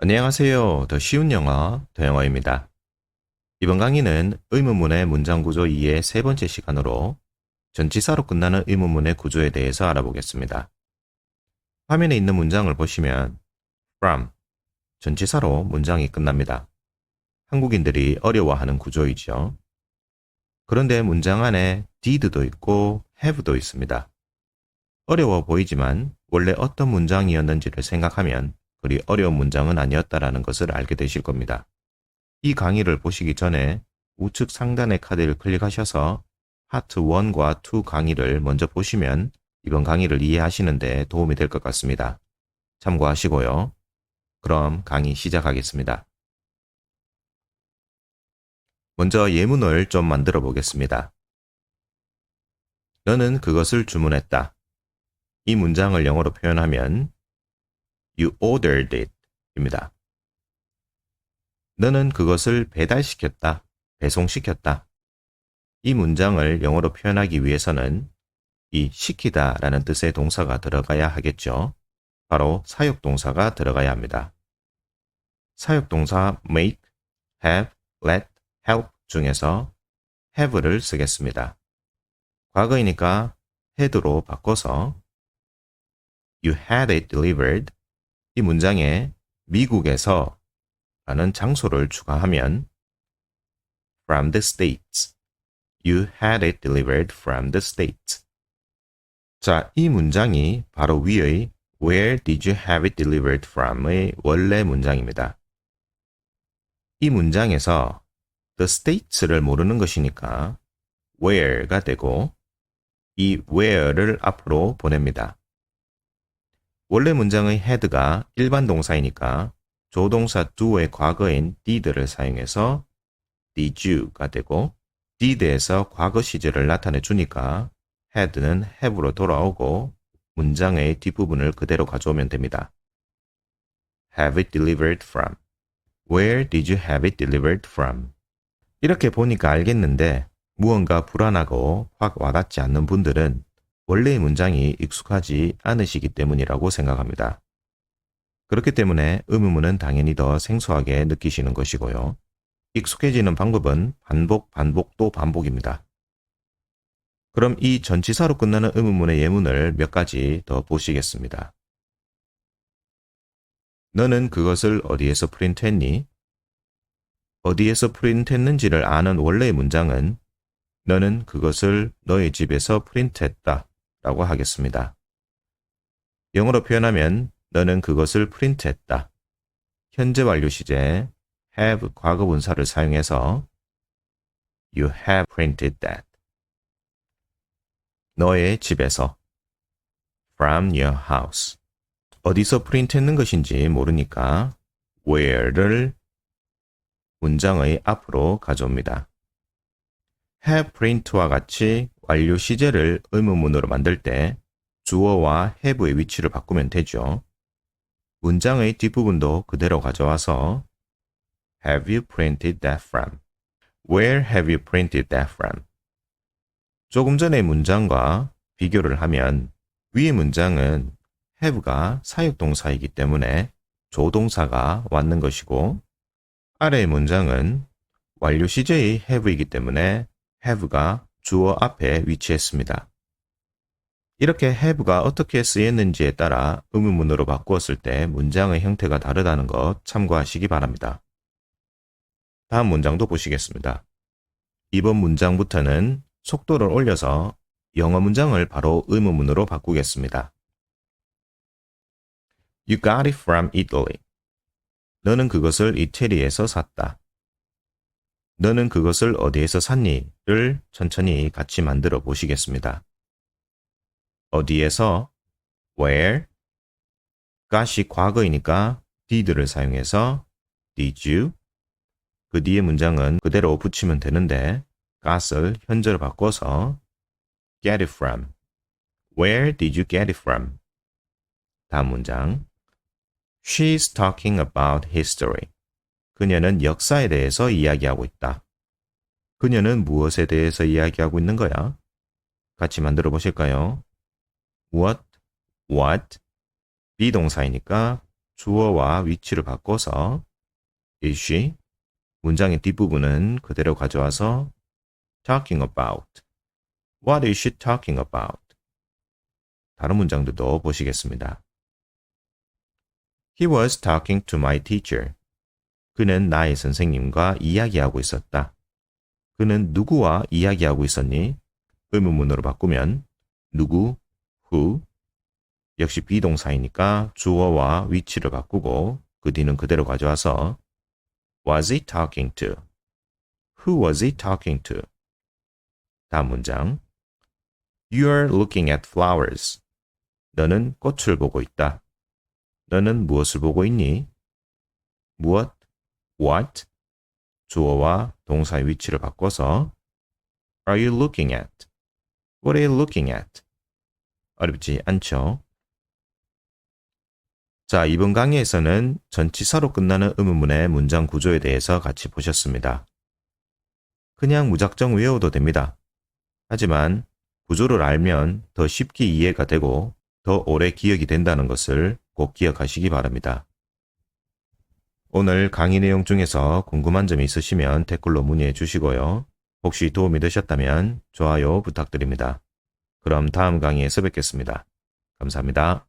안녕하세요. 더 쉬운 영어, 더 영어입니다. 이번 강의는 의문문의 문장 구조 2의 세 번째 시간으로 전치사로 끝나는 의문문의 구조에 대해서 알아보겠습니다. 화면에 있는 문장을 보시면 from, 전치사로 문장이 끝납니다. 한국인들이 어려워하는 구조이죠. 그런데 문장 안에 did도 있고 have도 있습니다. 어려워 보이지만 원래 어떤 문장이었는지를 생각하면 그리 어려운 문장은 아니었다라는 것을 알게 되실 겁니다. 이 강의를 보시기 전에 우측 상단의 카드를 클릭하셔서 파트 1과 2 강의를 먼저 보시면 이번 강의를 이해하시는데 도움이 될 것 같습니다. 참고하시고요. 그럼 강의 시작하겠습니다. 먼저 예문을 좀 만들어 보겠습니다. 너는 그것을 주문했다. 이 문장을 영어로 표현하면 You ordered it 입니다. 너는 그것을 배달시켰다, 배송시켰다. 이 문장을 영어로 표현하기 위해서는 이 시키다 라는 뜻의 동사가 들어가야 하겠죠. 바로 사역동사가 들어가야 합니다. 사역동사 make, have, let, help 중에서 have를 쓰겠습니다. 과거이니까 had로 바꿔서 You had it delivered 이 문장에 미국에서 라는 장소를 추가하면 from the States. You had it delivered from the States. 자, 이 문장이 바로 위의 Where did you have it delivered from의 원래 문장입니다. 이 문장에서 the states를 모르는 것이니까 where가 되고 이 where를 앞으로 보냅니다. 원래 문장의 had가 일반 동사이니까 조동사 do의 과거인 did를 사용해서 did you가 되고 did에서 과거 시제를 나타내 주니까 had는 have로 돌아오고 문장의 뒷부분을 그대로 가져오면 됩니다. have it delivered from. Where did you have it delivered from? 이렇게 보니까 알겠는데 무언가 불안하고 확 와닿지 않는 분들은 원래의 문장이 익숙하지 않으시기 때문이라고 생각합니다. 그렇기 때문에 의문문은 당연히 더 생소하게 느끼시는 것이고요. 익숙해지는 방법은 반복, 반복 또 반복입니다. 그럼 이 전치사로 끝나는 의문문의 예문을 몇 가지 더 보시겠습니다. 너는 그것을 어디에서 프린트했니? 어디에서 프린트했는지를 아는 원래의 문장은 너는 그것을 너의 집에서 프린트했다. 라고 하겠습니다. 영어로 표현하면 너는 그것을 프린트했다. 현재 완료 시제 have 과거 분사를 사용해서 You have printed that. 너의 집에서 from your house. 어디서 프린트했는 것인지 모르니까 where를 문장의 앞으로 가져옵니다. Have print와 같이 완료 시제를 의문문으로 만들 때 주어와 have의 위치를 바꾸면 되죠. 문장의 뒷부분도 그대로 가져와서 Have you printed that from? Where have you printed that from? 조금 전의 문장과 비교를 하면 위의 문장은 have가 사역동사이기 때문에 조동사가 왔는 것이고 아래의 문장은 완료 시제의 have이기 때문에 have가 주어 앞에 위치했습니다. 이렇게 have가 어떻게 쓰였는지에 따라 의문문으로 바꾸었을 때 문장의 형태가 다르다는 것 참고하시기 바랍니다. 다음 문장도 보시겠습니다. 이번 문장부터는 속도를 올려서 영어 문장을 바로 의문문으로 바꾸겠습니다. You got it from Italy. 너는 그것을 이태리에서 샀다. 너는 그것을 어디에서 샀니?를 천천히 같이 만들어 보시겠습니다. 어디에서 where got이 과거이니까 did를 사용해서 did you 그 뒤에 문장은 그대로 붙이면 되는데 got을 현재로 바꿔서 get it from Where did you get it from? 다음 문장 She's talking about history. 그녀는 역사에 대해서 이야기하고 있다. 그녀는 무엇에 대해서 이야기하고 있는 거야? 같이 만들어 보실까요? What, what, 비동사이니까 주어와 위치를 바꿔서 is she 문장의 뒷부분은 그대로 가져와서 talking about What is she talking about? 다른 문장들도 보시겠습니다. He was talking to my teacher. 그는 나의 선생님과 이야기하고 있었다. 그는 누구와 이야기하고 있었니? 의문문으로 바꾸면 누구, who, 역시 비동사이니까 주어와 위치를 바꾸고 그 뒤는 그대로 가져와서 was he talking to? Who was he talking to? 다음 문장 You're looking at flowers. 너는 꽃을 보고 있다. 너는 무엇을 보고 있니? 무엇? What? 주어와 동사의 위치를 바꿔서 Are you looking at? What are you looking at? 어렵지 않죠? 자, 이번 강의에서는 전치사로 끝나는 의문문의 문장 구조에 대해서 같이 보셨습니다. 그냥 무작정 외워도 됩니다. 하지만 구조를 알면 더 쉽게 이해가 되고 더 오래 기억이 된다는 것을 꼭 기억하시기 바랍니다. 오늘 강의 내용 중에서 궁금한 점이 있으시면 댓글로 문의해 주시고요. 혹시 도움이 되셨다면 좋아요 부탁드립니다. 그럼 다음 강의에서 뵙겠습니다. 감사합니다.